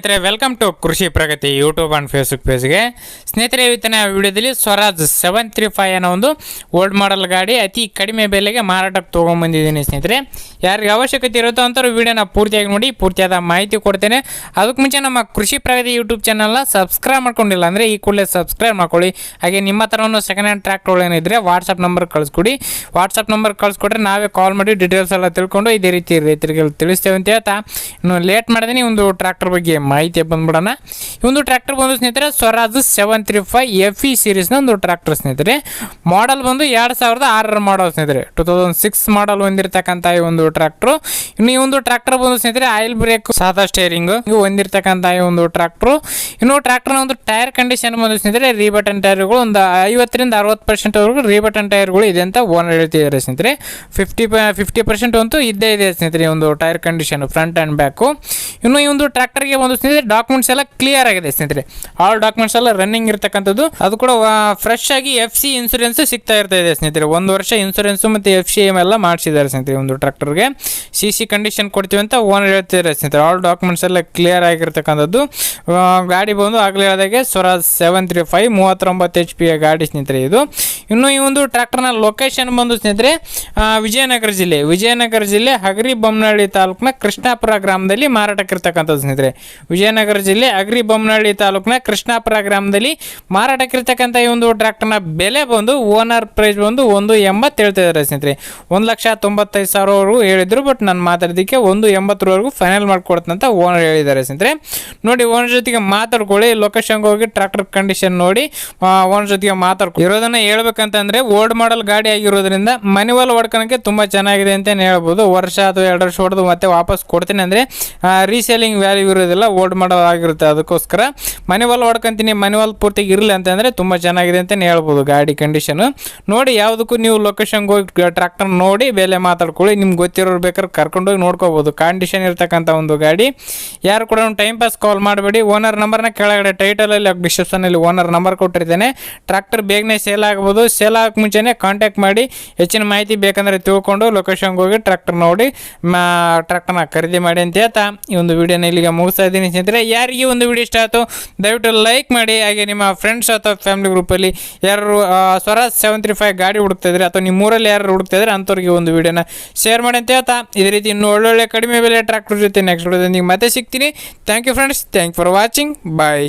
ಸ್ನೇಹಿತರೆ welcome to Krishi Pragati YouTube and Facebook ಪೇಜ್ಗೆ ಸ್ನೇಹಿತರೆ, ಇವತ್ತಿನ ವಿಡಿಯೋದಲ್ಲಿ ಸ್ವರಾಜ್ ಸೆವೆನ್ ತ್ರೀ ಫೈವ್ ಅನ್ನೋ ಒಂದು ಓಲ್ಡ್ ಮಾಡೆಲ್ ಗಾಡಿ ಅತಿ ಕಡಿಮೆ ಬೆಲೆಗೆ ಮಾರಾಟಕ್ಕೆ ತೊಗೊಂಬಂದಿದ್ದೀನಿ ಸ್ನೇಹಿತರೆ. ಯಾರಿಗೆ ಅವಶ್ಯಕತೆ ಇರುತ್ತೋ ಅಂಥವ್ರು ವಿಡಿಯೋನ ಪೂರ್ತಿಯಾಗಿ ನೋಡಿ, ಪೂರ್ತಿಯಾದ ಮಾಹಿತಿ ಕೊಡ್ತೇನೆ. ಅದಕ್ಕೆ ಮುಂಚೆ ನಮ್ಮ ಕೃಷಿ ಪ್ರಗತಿ ಯೂಟ್ಯೂಬ್ ಚಾನಲ್ನ ಸಬ್ಸ್ಕ್ರೈಬ್ ಮಾಡ್ಕೊಂಡಿಲ್ಲ ಅಂದರೆ ಈ ಕೂಡಲೇ ಸಬ್ಸ್ಕ್ರೈಬ್ ಮಾಡ್ಕೊಳ್ಳಿ. ಹಾಗೆ ನಿಮ್ಮ ಹತ್ರನೂ ಸೆಕೆಂಡ್ ಹ್ಯಾಂಡ್ ಟ್ರ್ಯಾಕ್ಟರ್ ಏನಿದ್ರೆ ವಾಟ್ಸಪ್ ನಂಬರ್ ಕಳಿಸ್ಕೊಡಿ. ವಾಟ್ಸಪ್ ನಂಬರ್ ಕಳಿಸ್ಕೊಟ್ರೆ ನಾವೇ ಕಾಲ್ ಮಾಡಿ ಡೀಟೇಲ್ಸ್ ಎಲ್ಲ ತಿಳ್ಕೊಂಡು ಇದೇ ರೀತಿ ರೈತರಿಗೆ ತಿಳಿಸ್ತೇವೆ ಅಂತ ಹೇಳ್ತಾ. ಇನ್ನು ಲೇಟ್ ಮಾಡಿದೀನಿ, ಒಂದು ಟ್ರ್ಯಾಕ್ಟರ್ ಬಗ್ಗೆ ಮಾಹಿತಿ ಬಂದ್ಬಿಡೋಣ. ಈ ಒಂದು ಟ್ರ್ಯಾಕ್ಟರ್ ಬಂದು ಸ್ನೇಹಿತರೆ, Swaraj seven three five F E ಸೀರೀಸ್ನ ಒಂದು ಟ್ರ್ಯಾಕ್ಟರ್ ಸ್ನೇಹಿತರೆ. ಮಾಡಲ್ ಬಂದು ಎರಡು ಸಾವಿರದ ಆರರ ಮಾಡಲ್ ಸ್ನೇಹಿತರೆ. ಟೂ ತೌಸಂಡ್ ಸಿಕ್ಸ್ ಮಾಡಲ್ ಹೊಂದಿರತಕ್ಕಂಥ ಈ ಒಂದು ಟ್ರ್ಯಾಕ್ಟ್ರು ಇನ್ನು ಈ ಒಂದು ಟ್ರ್ಯಾಕ್ಟರ್ ಬಂದು ಸ್ನೇಹಿತರೆ ಆಯಿಲ್ ಬ್ರೇಕ್ ಸಾದಾ ಸ್ಟೇರಿಂಗ್ ಹೊಂದಿರತಕ್ಕಂಥ ಈ ಒಂದು ಟ್ರ್ಯಾಕ್ಟ್ರು ಇನ್ನು ಟ್ರ್ಯಾಕ್ಟರ್ನ ಒಂದು ಟೈರ್ ಕಂಡೀಷನ್ ಬಂದು ಸ್ನೇಹಿತರೆ ರೀಬಟನ್ ಟೈರ್ಗಳು ಒಂದು ಐವತ್ತರಿಂದ ಅರವತ್ತು ಪರ್ಸೆಂಟ್ ವರೆಗೂ ರೀಬಟನ್ ಟೈರ್ಗಳು ಇದೆ ಅಂತ ಓನರ್ ಹೇಳ್ತಿದ್ದಾರೆ ಸ್ನೇಹಿತರೆ. ಫಿಫ್ಟಿ ಫಿಫ್ಟಿ ಪರ್ಸೆಂಟ್ ಅಂತೂ ಇದ್ದೇ ಇದೆ ಸ್ನೇಹಿತರೆ ಒಂದು tyre condition front and back ಇನ್ನು ಈ ಒಂದು ಟ್ರ್ಯಾಕ್ಟರ್ಗೆ ಒಂದು ಸ್ನೇಹಿತರೆ ಡಾಕ್ಯುಮೆಂಟ್ಸ್ ಎಲ್ಲ ಕ್ಲಿಯರ್ ಆಗಿದೆ ಸ್ನೇಹಿತರೆ. ಆಲ್ ಡಾಕ್ಯುಮೆಂಟ್ಸ್ ಎಲ್ಲ ರನ್ನಿಂಗ್ ಇರತಕ್ಕಂಥದ್ದು. ಅದು ಕೂಡ ಫ್ರೆಶ್ ಆಗಿ ಎಫ್ ಸಿ ಇನ್ಸೂರೆನ್ಸ್ ಸಿಗ್ತಾ ಇರ್ತಾ ಇದೆ ಸ್ನೇಹಿತರೆ. ಒಂದು ವರ್ಷ ಇನ್ಸೂರೆನ್ಸ್ ಮತ್ತು ಎಫ್ ಸಿ ಎಂ ಎಲ್ಲ ಮಾಡಿಸಿದ್ದಾರೆ ಸ್ನೇಹಿತರೆ ಒಂದು ಟ್ರ್ಯಾಕ್ಟರ್ಗೆ ಸಿ ಸಿ ಕಂಡೀಷನ್ ಕೊಡ್ತೀವಿ ಅಂತ ಓನರ್ ಹೇಳ್ತಿದ್ದಾರೆ ಸ್ನೇಹಿತರೆ. ಆಲ್ ಡಾಕ್ಯುಮೆಂಟ್ಸ್ ಎಲ್ಲ ಕ್ಲಿಯರ್ ಆಗಿರ್ತಕ್ಕಂಥದ್ದು. ಗಾಡಿ ಬಂದು ಆಗಲೇ ಹೇಳಿದಾಗೆ ಸ್ವರಾಜ್ ಸೆವೆನ್ ತ್ರೀ ಫೈವ್ ಮೂವತ್ತೊಂಬತ್ತು ಎಚ್ ಪಿ ಗಾಡಿ ಸ್ನೇಹಿತರೆ ಇದು. ಇನ್ನು ಈ ಒಂದು ಟ್ರ್ಯಾಕ್ಟರ್ನ ಲೊಕೇಶನ್ ಬಂದು ಸ್ನೇಹಿತರೆ ವಿಜಯನಗರ ಜಿಲ್ಲೆ. ವಿಜಯನಗರ ಜಿಲ್ಲೆ ಹಗರಿ ಬೊಮ್ಮನಹಳ್ಳಿ ತಾಲೂಕಿನ ಕೃಷ್ಣಾಪುರ ಗ್ರಾಮದಲ್ಲಿ ಮಾರಾಟಕ್ಕಿರ್ತಕ್ಕಂಥದ್ದು ಸ್ನೇಹಿತರೆ. ವಿಜಯನಗರ ಜಿಲ್ಲೆ ಅಗ್ರಿ ಬೊಮ್ಮನಹಳ್ಳಿ ತಾಲೂಕಿನ ಕೃಷ್ಣಾಪುರ ಗ್ರಾಮದಲ್ಲಿ ಮಾರಾಟಕ್ಕಿರ್ತಕ್ಕಂಥ ಈ ಒಂದು ಟ್ರ್ಯಾಕ್ಟರ್ನ ಬೆಲೆ ಬಂದು ಓನರ್ ಪ್ರೈಸ್ ಬಂದು ಒಂದು ಎಂಬತ್ತು ಹೇಳ್ತಾ ಇದ್ದಾರೆ ಸ್ನೇಹಿತರೆ. ಒಂದು ಲಕ್ಷ ತೊಂಬತ್ತೈದು ಸಾವಿರವರೆಗೂ ಹೇಳಿದ್ರು ಬಟ್ ನಾನು ಮಾತಾಡೋದಕ್ಕೆ ಒಂದು ಎಂಬತ್ತರವರೆಗೂ ಫೈನಲ್ ಮಾಡಿಕೊಡ್ತಂತ ಓನರ್ ಹೇಳಿದ್ದಾರೆ ಸ್ನೇಹಿತರೆ. ನೋಡಿ ಓನರ್ ಜೊತೆಗೆ ಮಾತಾಡ್ಕೊಳ್ಳಿ ಲೊಕೇಶನ್ಗೆ ಹೋಗಿ ಟ್ರ್ಯಾಕ್ಟರ್ ಕಂಡೀಷನ್ ನೋಡಿ ಓನರ್ ಜೊತೆಗೆ ಮಾತಾಡ್ಕೊ ಇರೋದನ್ನ ಹೇಳ್ಬೇಕಂತಂದ್ರೆ ಓಲ್ಡ್ ಮಾಡಲ್ ಗಾಡಿ ಆಗಿರೋದ್ರಿಂದ ಮನಿವಲ್ ಹೊಡ್ಕೊಳಕ್ಕೆ ತುಂಬ ಚೆನ್ನಾಗಿದೆ ಅಂತಲೇ ಹೇಳ್ಬೋದು. ವರ್ಷ ಅಥವಾ ಎರಡು ವರ್ಷ ಹೊಡೆದು ಮತ್ತೆ ವಾಪಸ್ ಕೊಡ್ತೀನಿ ಅಂದರೆ ರೀಸೇಲಿಂಗ್ ವ್ಯಾಲ್ಯೂ ಇರೋದಿಲ್ಲ ಓಲ್ಡ್ ಮಾಡಲ್ ಆಗಿರುತ್ತೆ ಅದಕ್ಕೋಸ್ಕರ. ಮನಿವಲ್ ಹೊಡ್ಕೊಂತೀನಿ ಮನಿವಲ್ ಪೂರ್ತಿ ಇರಲಿ ಅಂತಂದರೆ ತುಂಬ ಚೆನ್ನಾಗಿದೆ ಅಂತಲೇ ಹೇಳ್ಬೋದು ಗಾಡಿ ಕಂಡೀಷನು ನೋಡಿ ಯಾವುದಕ್ಕೂ ನೀವು ಲೊಕೇಶನ್ಗೆ ಹೋಗಿ ಟ್ರ್ಯಾಕ್ಟರ್ ನೋಡಿ, ಬೆಲೆ ಮಾತಾಡ್ಕೊಳ್ಳಿ. ನಿಮ್ಗೆ ಗೊತ್ತಿರೋರು ಬೇಕಾದ್ರೆ ಕರ್ಕೊಂಡೋಗಿ ನೋಡ್ಕೋಬೋದು. ಕಂಡೀಷನ್ ಇರ್ತಕ್ಕಂಥ ಒಂದು ಗಾಡಿ. ಯಾರು ಕೂಡ ಒಂದು ಟೈಮ್ ಪಾಸ್ ಕಾಲ್ ಮಾಡಬೇಡಿ. ಓನರ್ ನಂಬರ್ನ ಕೆಳಗಡೆ ಟೈಟಲಲ್ಲಿ ಡಿಸ್ಕ್ರಿಪ್ಷನಲ್ಲಿ ಓನರ್ ನಂಬರ್ ಕೊಟ್ಟಿರ್ತೇನೆ. ಟ್ರ್ಯಾಕ್ಟರ್ ಬೇಗನೆ ಸೇಲ್ ಆಗ್ಬೋದು. ಸೇಲ್ ಆಗಕ್ಕೆ ಮುಂಚೆನೇ ಕಾಂಟ್ಯಾಕ್ಟ್ ಮಾಡಿ ಹೆಚ್ಚಿನ ಮಾಹಿತಿ ಬೇಕಂದರೆ ತಿಳ್ಕೊಂಡು ಲೊಕೇಶನ್ಗೆ ಹೋಗಿ ಟ್ರ್ಯಾಕ್ಟರ್ ನೋಡಿ ಟ್ರ್ಯಾಕ್ಟರ್ನ ಖರೀದಿ ಮಾಡಿ ಅಂತ ಹೇಳ್ತಾ ಈ ಒಂದು ವಿಡಿಯೋನ ಇಲ್ಲಿಗೆ ಮುಗಿಸ್ತಾ ಇದ್ದೀನಿ ಸ್ನೇಹಿತರೆ. ಯಾರಿಗೆ ಒಂದು ವಿಡಿಯೋ ಇಷ್ಟ ಆಯಿತು, ದಯವಿಟ್ಟು ಲೈಕ್ ಮಾಡಿ. ಹಾಗೆ ನಿಮ್ಮ ಫ್ರೆಂಡ್ಸ್ ಅಥವಾ ಫ್ಯಾಮಿಲಿ ಗ್ರೂಪಲ್ಲಿ ಯಾರು ಸ್ವರಾಜ್ ಸೆವೆನ್ ತ್ರೀ ಫೈವ್ ಗಾಡಿ ಹುಡುಕ್ತಾ ಇದ್ರೆ ಅಥವಾ ನಿಮ್ಮೂರಲ್ಲಿ ಯಾರು ಹುಡುಕ್ತಾ ಇದ್ರೆ ಅಂಥವ್ರಿಗೆ ಒಂದು ವಿಡಿಯೋನ ಶೇರ್ ಮಾಡಿ ಅಂತ ಹೇಳ್ತಾ. ಇದೇ ರೀತಿ ಇನ್ನೂ ಒಳ್ಳೊಳ್ಳೆ ಕಡಿಮೆ ಬೆಲೆ ಟ್ರ್ಯಾಕ್ಟರ್ ಜೊತೆ ನೆಕ್ಸ್ಟ್ ನಿಮ್ಗೆ ಮತ್ತೆ ಸಿಗ್ತೀನಿ. Thank you friends thank for watching bye